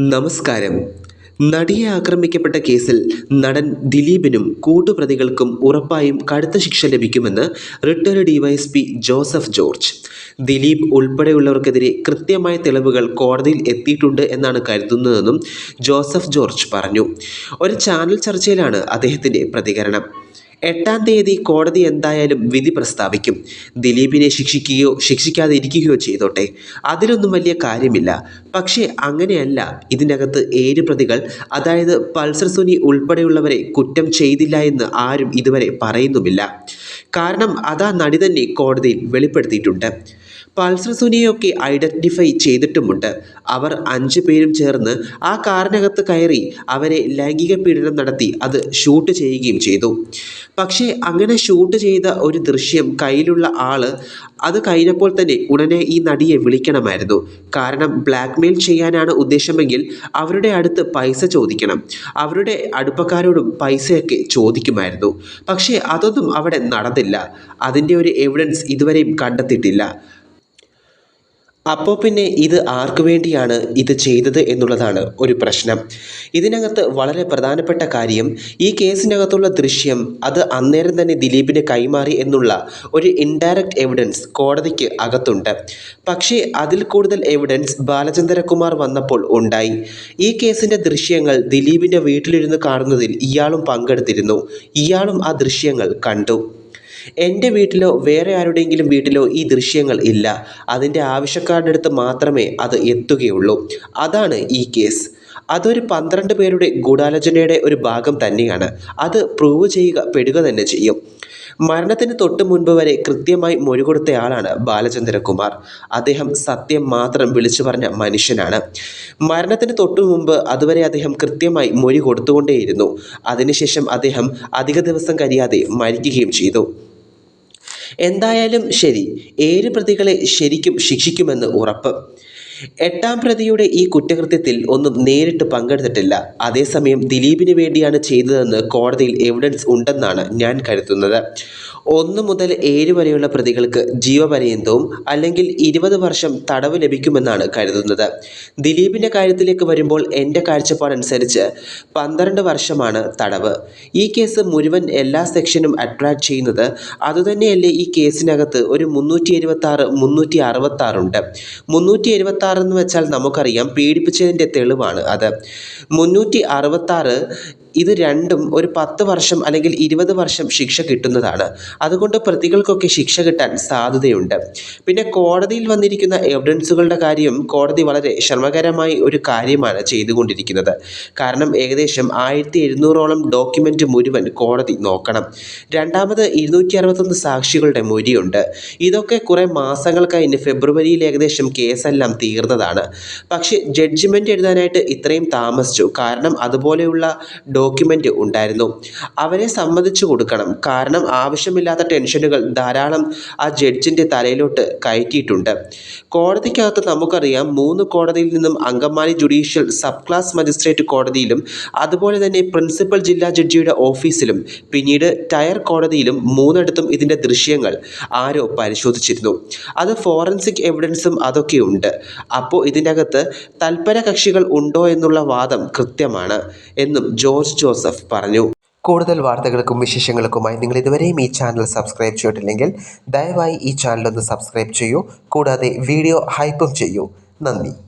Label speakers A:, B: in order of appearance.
A: നമസ്കാരം. നടിയെ ആക്രമിക്കപ്പെട്ട കേസിൽ നടൻ ദിലീപിനും കൂട്ടുപ്രതികൾക്കും ഉറപ്പായും കടുത്ത ശിക്ഷ ലഭിക്കുമെന്ന് റിട്ടയർഡ് ഡിവൈഎസ്പി ജോസഫ് ജോർജ്. ദിലീപ് ഉൾപ്പെടെയുള്ളവർക്കെതിരെ കൃത്യമായ തെളിവുകൾ കോടതിയിൽ എത്തിയിട്ടുണ്ട് എന്നാണ് കരുതുന്നതെന്നും ജോസഫ് ജോർജ് പറഞ്ഞു. ഒരു ചാനൽ ചർച്ചയിലാണ് അദ്ദേഹത്തിന്റെ പ്രതികരണം. എട്ടാം തീയതി കോടതി എന്തായാലും വിധി പ്രസ്താവിക്കും. ദിലീപിനെ ശിക്ഷിക്കുകയോ ശിക്ഷിക്കാതിരിക്കുകയോ ചെയ്തോട്ടെ. അതിലൊന്നും വലിയ കാര്യമില്ല. പക്ഷേ അങ്ങനെയല്ല. ഇതിനകത്ത് ഏഴ് പ്രതികൾ അതായത് പൾസർ സുനി ഉൾപ്പെടെയുള്ളവരെ കുറ്റം ചെയ്തില്ല എന്ന് ആരും ഇതുവരെ പറയുന്നുമില്ല. കാരണം അതാ നടി തന്നെ കോടതിയിൽ വെളിപ്പെടുത്തിയിട്ടുണ്ട്. Pulsar identify ചെയ്തിട്ടുമുണ്ട്. അവർ അഞ്ച് പേരും ചേർന്ന് ആ കാറിനകത്ത് കയറി അവരെ ലൈംഗിക പീഡനം നടത്തി അത് ഷൂട്ട് ചെയ്യുകയും ചെയ്തു. പക്ഷേ അങ്ങനെ ഷൂട്ട് ചെയ്ത ഒരു ദൃശ്യം കയ്യിലുള്ള ആൾ അത് കഴിഞ്ഞപ്പോൾ തന്നെ ഉടനെ ഈ നടിയെ വിളിക്കണമായിരുന്നു. കാരണം ബ്ലാക്ക് മെയിൽ ചെയ്യാനാണ് ഉദ്ദേശമെങ്കിൽ അവരുടെ അടുത്ത് പൈസ ചോദിക്കണം. അവരുടെ അടുപ്പക്കാരോടും പൈസയൊക്കെ ചോദിക്കുമായിരുന്നു. പക്ഷേ അതൊന്നും അവിടെ നടന്നില്ല. അതിന്റെ ഒരു എവിഡൻസ് ഇതുവരെയും കണ്ടെത്തിയിട്ടില്ല. അപ്പോൾ പിന്നെ ഇത് ആർക്കു വേണ്ടിയാണ് ഇത് ചെയ്തത് എന്നുള്ളതാണ് ഒരു പ്രശ്നം. ഇതിനകത്ത് വളരെ പ്രധാനപ്പെട്ട കാര്യം ഈ കേസിനകത്തുള്ള ദൃശ്യം അത് അന്നേരം തന്നെ ദിലീപിന് കൈമാറി എന്നുള്ള ഒരു ഇൻഡയറക്റ്റ് എവിഡൻസ് കോടതിക്ക് അകത്തുണ്ട്. പക്ഷേ അതിൽ കൂടുതൽ എവിഡൻസ് ബാലചന്ദ്രകുമാർ വന്നപ്പോൾ ഉണ്ടായി. ഈ കേസിന്റെ ദൃശ്യങ്ങൾ ദിലീപിന്റെ വീട്ടിലിരുന്ന് കാണുന്നതിൽ ഇയാളും പങ്കെടുത്തിരുന്നു. ഇയാളും ആ ദൃശ്യങ്ങൾ കണ്ടു. എന്റെ വീട്ടിലോ വേറെ ആരുടെയെങ്കിലും വീട്ടിലോ ഈ ദൃശ്യങ്ങൾ ഇല്ല. അതിന്റെ ആവശ്യക്കാരുടെ അടുത്ത് മാത്രമേ അത് എത്തുകയുള്ളൂ. അതാണ് ഈ കേസ്. അതൊരു പന്ത്രണ്ട് പേരുടെ ഗൂഢാലോചനയുടെ ഒരു ഭാഗം തന്നെയാണ്. അത് പ്രൂവ് ചെയ്യുക പെടുക തന്നെ ചെയ്യും. മരണത്തിന് തൊട്ട് മുൻപ് വരെ കൃത്യമായി മൊഴി കൊടുത്തയാളാണ് ബാലചന്ദ്രകുമാർ. അദ്ദേഹം സത്യം മാത്രം വിളിച്ചു പറഞ്ഞ മനുഷ്യനാണ്. മരണത്തിന് തൊട്ടു മുമ്പ് അതുവരെ അദ്ദേഹം കൃത്യമായി മൊഴി കൊടുത്തുകൊണ്ടേയിരുന്നു. അതിനുശേഷം അദ്ദേഹം അധിക ദിവസം കഴിയാതെ മരിക്കുകയും ചെയ്തു. എന്തായാലും ശരി. ഏഴ് പ്രതികളെ ശരിക്കും ശിക്ഷിക്കുമെന്ന് ഉറപ്പ്. എട്ടാം പ്രതിയുടെ ഈ കുറ്റകൃത്യത്തിൽ ഒന്നും നേരിട്ട് പങ്കെടുത്തിട്ടില്ല. അതേസമയം ദിലീപിന് വേണ്ടിയാണ് ചെയ്തതെന്ന് കോടതിയിൽ എവിഡൻസ് ഉണ്ടെന്നാണ് ഞാൻ കരുതുന്നത്. ഒന്ന് മുതൽ ഏഴ് വരെയുള്ള പ്രതികൾക്ക് ജീവപര്യന്തവും അല്ലെങ്കിൽ ഇരുപത് വർഷം തടവ് ലഭിക്കുമെന്നാണ് കരുതുന്നത്. ദിലീപിന്റെ കാര്യത്തിലേക്ക് വരുമ്പോൾ എന്റെ കാഴ്ചപ്പാടനുസരിച്ച് പന്ത്രണ്ട് വർഷമാണ് തടവ്. ഈ കേസ് മുഴുവൻ എല്ലാ സെക്ഷനും അട്രാക്ട് ചെയ്യുന്നത് അതുതന്നെയല്ലേ ഈ കേസിനകത്ത് ഒരു മുന്നൂറ്റി എഴുപത്തി ആറ് മുന്നൂറ്റി അറുപത്തി ആറുണ്ട് മുന്നൂറ്റി എഴുപത്തി എന്ന് വെച്ചാൽ നമുക്കറിയാം പീഡിപ്പിച്ചതിന്റെ തെളിവാണ് അത്. മുന്നൂറ്റി അറുപത്താറ് ഇത് രണ്ടും ഒരു പത്ത് വർഷം അല്ലെങ്കിൽ ഇരുപത് വർഷം ശിക്ഷ കിട്ടുന്നതാണ്. അതുകൊണ്ട് പ്രതികൾക്കൊക്കെ ശിക്ഷ കിട്ടാൻ സാധ്യതയുണ്ട്. പിന്നെ കോടതിയിൽ വന്നിരിക്കുന്ന എവിഡൻസുകളുടെ കാര്യം കോടതി വളരെ ശ്രമകരമായി ഒരു കാര്യമാണ് ചെയ്തുകൊണ്ടിരിക്കുന്നത്. കാരണം ഏകദേശം ആയിരത്തി എഴുന്നൂറോളം ഡോക്യുമെന്റ് മുഴുവൻ കോടതി നോക്കണം. രണ്ടാമത് ഇരുന്നൂറ്റി അറുപത്തൊന്ന് സാക്ഷികളുടെ മൊഴിയുണ്ട്. ഇതൊക്കെ കുറേ മാസങ്ങൾ കഴിഞ്ഞ് ഫെബ്രുവരിയിൽ ഏകദേശം കേസെല്ലാം തീർന്നതാണ്. പക്ഷേ ജഡ്ജ്മെന്റ് എഴുതാനായിട്ട് ഇത്രയും താമസിച്ചു. കാരണം അതുപോലെയുള്ള ഡോക്യുമെന്റ് ഉണ്ടായിരുന്നു. അവരെ സമ്മതിച്ചു കൊടുക്കണം. കാരണം ആവശ്യമില്ലാത്ത ടെൻഷനുകൾ ധാരാളം ആ ജഡ്ജിന്റെ തലയിലോട്ട് കയറ്റിയിട്ടുണ്ട്. കോടതിക്കകത്ത് നമുക്കറിയാം മൂന്ന് കോടതിയിൽ നിന്നും Angamaly judicial sub class magistrate കോടതിയിലും അതുപോലെ തന്നെ പ്രിൻസിപ്പൽ ജില്ലാ ജഡ്ജിയുടെ ഓഫീസിലും പിന്നീട് ടയർ കോടതിയിലും മൂന്നിടത്തും ഇതിന്റെ ദൃശ്യങ്ങൾ ആരോ പരിശോധിച്ചിരുന്നു. അത് ഫോറൻസിക് എവിഡൻസും അതൊക്കെയുണ്ട്. അപ്പോൾ ഇതിനകത്ത് തൽപര കക്ഷികൾ ഉണ്ടോ എന്നുള്ള വാദം കൃത്യമാണ് എന്നും ജോർജ് ജോസഫ് പറഞ്ഞു. കൂടുതൽ വാർത്തകൾക്കും വിശേഷങ്ങൾക്കുമായി നിങ്ങൾ ഇതുവരെയും ഈ ചാനൽ സബ്സ്ക്രൈബ് ചെയ്തിട്ടില്ലെങ്കിൽ ദയവായി ഈ ചാനൽ ഒന്ന് സബ്സ്ക്രൈബ് ചെയ്യൂ. കൂടാതെ വീഡിയോ ഹൈപ്പും ചെയ്യൂ. നന്ദി.